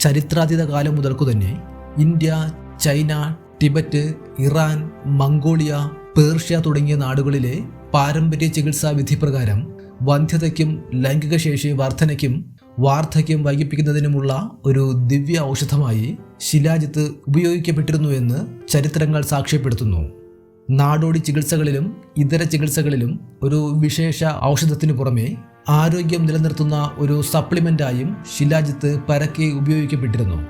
ചരിത്രാതീത കാലം മുതൽക്കു തന്നെ India China Tibet Iran Mongolia Persia തുടങ്ങിയ നാടുകളിലെ പാരമ്പര്യ ചികിത്സാ വിധി പ്രകാരം വന്ധ്യതയ്ക്കും ലൈംഗിക ശേഷി വർധനയ്ക്കും വാർദ്ധക്യം വൈകിപ്പിക്കുന്നതിനുമുള്ള ഒരു ദിവ്യ ഔഷധമായി ശിലാജിത്ത് ഉപയോഗിക്കപ്പെട്ടിരുന്നു എന്ന് ചരിത്രങ്ങൾ സാക്ഷ്യപ്പെടുത്തുന്നു. നാടോടി ചികിത്സകളിലും ഇതര ചികിത്സകളിലും ഒരു വിശേഷ ഔഷധത്തിനു പുറമെ ആരോഗ്യം നിലനിർത്തുന്ന ഒരു സപ്ലിമെന്റായും ശിലാജിത്ത് പരക്കെ ഉപയോഗിക്കപ്പെട്ടിരുന്നു.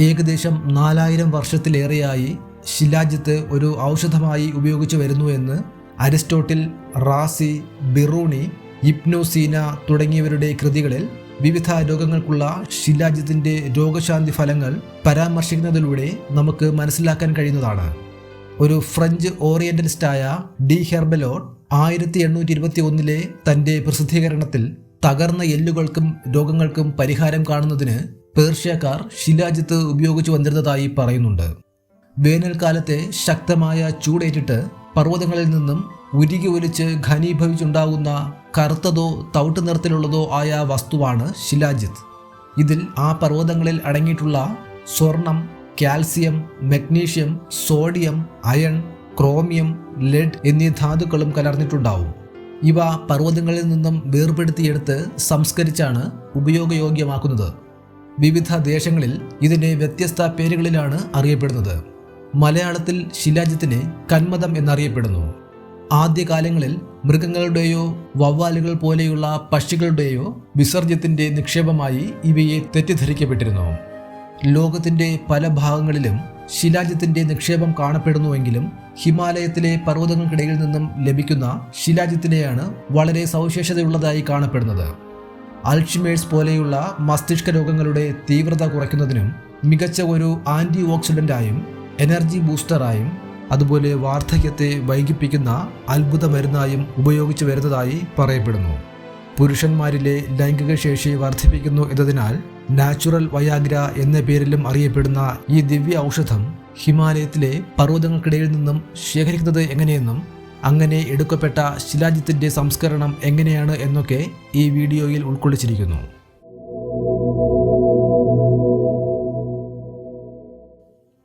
ഏകദേശം നാലായിരം വർഷത്തിലേറെയായി ശിലാജിത്ത് ഒരു ഔഷധമായി ഉപയോഗിച്ചു വരുന്നു എന്ന് അരിസ്റ്റോട്ടിൽ റാസി ബിറൂണി ഇപ്നോസീന തുടങ്ങിയവരുടെ കൃതികളിൽ വിവിധ രോഗങ്ങൾക്കുള്ള ശിലാജിത്തിന്റെ രോഗശാന്തി ഫലങ്ങൾ പരാമർശിക്കുന്നതിലൂടെ നമുക്ക് മനസ്സിലാക്കാൻ കഴിയുന്നതാണ്. ഒരു ഫ്രഞ്ച് ഓറിയന്റലിസ്റ്റായ ഡി ഹെർബലോട്ട് ആയിരത്തി എണ്ണൂറ്റി ഇരുപത്തി ഒന്നിലെ തന്റെ പ്രസിദ്ധീകരണത്തിൽ തകർന്ന എല്ലുകൾക്കും രോഗങ്ങൾക്കും പരിഹാരം കാണുന്നതിന് പേർഷ്യക്കാർ ശിലാജിത്ത് ഉപയോഗിച്ചു വന്നിരുന്നതായി പറയുന്നുണ്ട്. വേനൽക്കാലത്തെ ശക്തമായ ചൂടേറ്റിട്ട് പർവതങ്ങളിൽ നിന്നും ഉരുകി ഒലിച്ച് ഘനീഭവിച്ചുണ്ടാകുന്ന കറുത്തതോ തവിട്ട് നിറത്തിലുള്ളതോ ആയ വസ്തുവാണ് ശിലാജിത്ത്. ഇതിൽ ആ പർവതങ്ങളിൽ അടങ്ങിയിട്ടുള്ള സ്വർണം calcium magnesium sodium iron chromium lead എന്നീ ധാതുക്കളും കലർന്നിട്ടുണ്ടാവും. ഇവ പർവതങ്ങളിൽ നിന്നും വേർപെടുത്തിയെടുത്ത് സംസ്കരിച്ചാണ് ഉപയോഗയോഗ്യമാക്കുന്നത്. വിവിധ ദേശങ്ങളിൽ ഇതിനെ വ്യത്യസ്ത പേരുകളിലാണ് അറിയപ്പെടുന്നത്. മലയാളത്തിൽ ശിലാജിത്തിനെ കന്മതം എന്നറിയപ്പെടുന്നു. ആദ്യകാലങ്ങളിൽ മൃഗങ്ങളുടെയോ വവ്വാലുകൾ പോലെയുള്ള പക്ഷികളുടെയോ വിസർജ്യത്തിന്റെ നിക്ഷേപമായി ഇവയെ തെറ്റിദ്ധരിക്കപ്പെട്ടിരുന്നു. ലോകത്തിന്റെ പല ഭാഗങ്ങളിലും ശിലാജിത്തിന്റെ നിക്ഷേപം കാണപ്പെടുന്നുവെങ്കിലും ഹിമാലയത്തിലെ പർവതങ്ങൾക്കിടയിൽ നിന്നും ലഭിക്കുന്ന ശിലാജിത്തിനെയാണ് വളരെ സവിശേഷതയുള്ളതായി കാണപ്പെടുന്നത്. അൾഷിമേഴ്സ് പോലെയുള്ള മസ്തിഷ്ക രോഗങ്ങളുടെ തീവ്രത കുറയ്ക്കുന്നതിനും മികച്ച ഒരു ആന്റി ഓക്സിഡന്റായും എനർജി ബൂസ്റ്ററായും അതുപോലെ വാർദ്ധക്യത്തെ വൈകിപ്പിക്കുന്ന അത്ഭുത മരുന്നായും ഉപയോഗിച്ചു വരുന്നതായി പറയപ്പെടുന്നു. പുരുഷന്മാരിലെ ലൈംഗിക ശേഷി വർദ്ധിപ്പിക്കുന്നു എന്നതിനാൽ നാച്ചുറൽ വയാഗ്ര എന്ന പേരിലും അറിയപ്പെടുന്ന ഈ ദിവ്യ ഔഷധം ഹിമാലയത്തിലെ പർവതങ്ങൾക്കിടയിൽ നിന്നും ശേഖരിക്കുന്നത് എങ്ങനെയെന്നും അങ്ങനെ എടുക്കപ്പെട്ട ശിലാജിത്തിന്റെ സംസ്കരണം എങ്ങനെയാണ് എന്നൊക്കെ ഈ വീഡിയോയിൽ ഉൾക്കൊള്ളിച്ചിരിക്കുന്നു.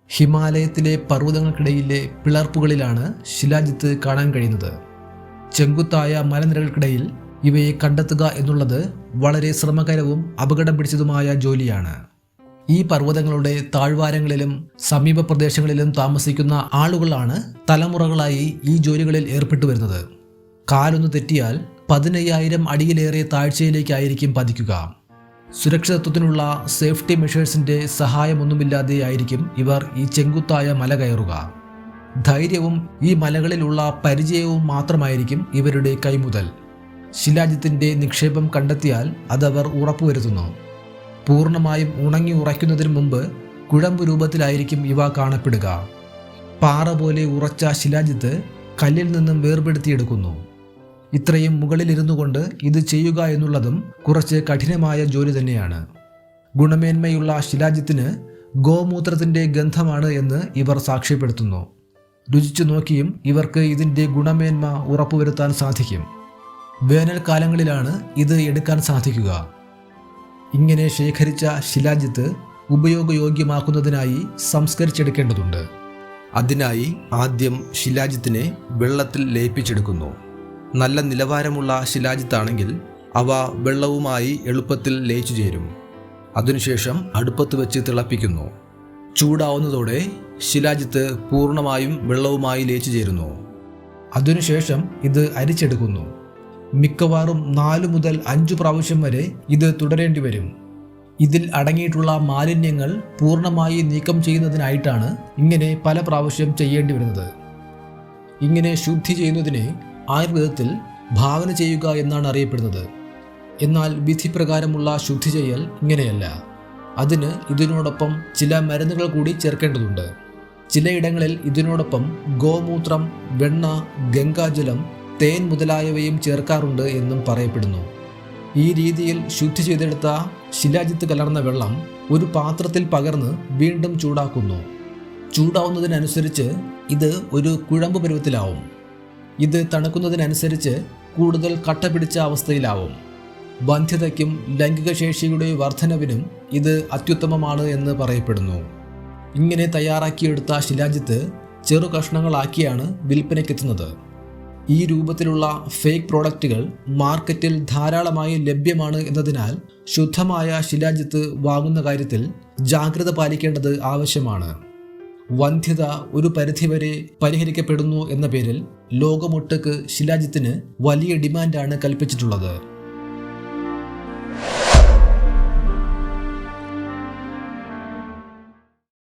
ഹിമാലയത്തിലെ പർവതങ്ങൾക്കിടയിലെ പിളർപ്പുകളിലാണ് ശിലാജിത്ത് കാണാൻ കഴിയുന്നത്. ചെങ്കുത്തായ മലനിരകൾക്കിടയിൽ ഇവയെ കണ്ടെത്തുക എന്നുള്ളത് വളരെ ശ്രമകരവും അപകടം പിടിച്ചതുമായ ജോലിയാണ്. ഈ പർവതങ്ങളുടെ താഴ്വാരങ്ങളിലും സമീപ പ്രദേശങ്ങളിലും താമസിക്കുന്ന ആളുകളാണ് തലമുറകളായി ഈ ജോലികളിൽ ഏർപ്പെട്ടു വരുന്നത്. കാലൊന്ന് തെറ്റിയാൽ പതിനയ്യായിരം അടിയിലേറെ താഴ്ചയിലേക്കായിരിക്കും പതിക്കുക. സുരക്ഷിതത്വത്തിനുള്ള സേഫ്റ്റി മെഷേഴ്സിന്റെ സഹായമൊന്നുമില്ലാതെ ആയിരിക്കും ഇവർ ഈ ചെങ്കുത്തായ മല കയറുക. ധൈര്യവും ഈ മലകളിലുള്ള പരിചയവും മാത്രമായിരിക്കും ഇവരുടെ കൈമുതൽ. ശിലാജിത്തിന്റെ നിക്ഷേപം കണ്ടെത്തിയാൽ അതവർ ഉറപ്പുവരുത്തുന്നു. പൂർണമായും ഉണങ്ങി ഉറയ്ക്കുന്നതിന് മുമ്പ് കുഴമ്പ് രൂപത്തിലായിരിക്കും ഇവ കാണപ്പെടുക. പാറ പോലെ ഉറച്ച ശിലാജിത്ത് കല്ലിൽ നിന്നും വേർപെടുത്തിയെടുക്കുന്നു. ഇത്രയും മുകളിലിരുന്നു കൊണ്ട് ഇത് ചെയ്യുക എന്നുള്ളതും കുറച്ച് കഠിനമായ ജോലി തന്നെയാണ്. ഗുണമേന്മയുള്ള ശിലാജിത്തിന് ഗോമൂത്രത്തിന്റെ ഗന്ധമാണ് എന്ന് ഇവർ സാക്ഷ്യപ്പെടുത്തുന്നു. രുചിച്ചു നോക്കിയും ഇവർക്ക് ഇതിന്റെ ഗുണമേന്മ ഉറപ്പുവരുത്താൻ സാധിക്കും. വേനൽക്കാലങ്ങളിലാണ് ഇത് എടുക്കാൻ സാധിക്കുക. ഇങ്ങനെ ശേഖരിച്ച ശിലാജിത്ത് ഉപയോഗയോഗ്യമാക്കുന്നതിനായി സംസ്കരിച്ചെടുക്കേണ്ടതുണ്ട്. അതിനായി ആദ്യം ശിലാജിത്തിനെ വെള്ളത്തിൽ ലയിപ്പിച്ചെടുക്കുന്നു. നല്ല നിലവാരമുള്ള ശിലാജിത്താണെങ്കിൽ അവ വെള്ളവുമായി എളുപ്പത്തിൽ ലയിച്ചു ചേരും. അതിനുശേഷം അടുപ്പത്ത് വെച്ച് തിളപ്പിക്കുന്നു. ചൂടാവുന്നതോടെ ശിലാജിത്ത് പൂർണമായും വെള്ളവുമായി ലയിച്ചു ചേരുന്നു. അതിനുശേഷം ഇത് അരിച്ചെടുക്കുന്നു. മിക്കവാറും നാല് മുതൽ അഞ്ചു പ്രാവശ്യം വരെ ഇത് തുടരേണ്ടി വരും. ഇതിൽ അടങ്ങിയിട്ടുള്ള മാലിന്യങ്ങൾ പൂർണമായി നീക്കം ചെയ്യുന്നതിനായിട്ടാണ് ഇങ്ങനെ പല പ്രാവശ്യം ചെയ്യേണ്ടി വരുന്നത്. ഇങ്ങനെ ശുദ്ധി ചെയ്യുന്നതിനെ ആയുർവേദത്തിൽ ഭാവന ചെയ്യുക എന്നാണ് അറിയപ്പെടുന്നത്. എന്നാൽ വിധിപ്രകാരമുള്ള ശുദ്ധി ചെയ്യൽ ഇങ്ങനെയല്ല. അതിന് ഇതിനോടൊപ്പം ചില മരുന്നുകൾ കൂടി ചേർക്കേണ്ടതുണ്ട്. ചിലയിടങ്ങളിൽ ഇതിനോടൊപ്പം ഗോമൂത്രം വെണ്ണ ഗംഗാജലം തേൻ മുതലായവയും ചേർക്കാറുണ്ട് എന്നും പറയപ്പെടുന്നു. ഈ രീതിയിൽ ശുദ്ധി ചെയ്തെടുത്ത ശിലാജിത്ത് കലർന്ന വെള്ളം ഒരു പാത്രത്തിൽ പകർന്ന് വീണ്ടും ചൂടാക്കുന്നു. ചൂടാവുന്നതിനനുസരിച്ച് ഇത് ഒരു കുഴമ്പ് പരുവത്തിലാവും. ഇത് തണുക്കുന്നതിനനുസരിച്ച് കൂടുതൽ കട്ട പിടിച്ച അവസ്ഥയിലാവും. ബന്ധ്യതയ്ക്കും ലൈംഗിക ശേഷിയുടെ വർധനവിനും ഇത് അത്യുത്തമമാണ് എന്ന് പറയപ്പെടുന്നു. ഇങ്ങനെ തയ്യാറാക്കിയെടുത്ത ശിലാജിത്ത് ചെറു കഷ്ണങ്ങളാക്കിയാണ് വിൽപ്പനയ്ക്കെത്തുന്നത്. ഈ രൂപത്തിലുള്ള ഫേക്ക് പ്രോഡക്റ്റുകൾ മാർക്കറ്റിൽ ധാരാളമായി ലഭ്യമാണ് എന്നതിനാൽ ശുദ്ധമായ ശിലാജിത്ത് വാങ്ങുന്ന കാര്യത്തിൽ ജാഗ്രത പാലിക്കേണ്ടത് ആവശ്യമാണ്. വന്ധ്യത ഒരു പരിധിവരെ പരിഹരിക്കപ്പെടുന്നു എന്ന പേരിൽ ലോകമൊട്ടുക്ക് ശിലാജിത്തിന് വലിയ ഡിമാൻഡാണ് കൽപ്പിച്ചിട്ടുള്ളത്.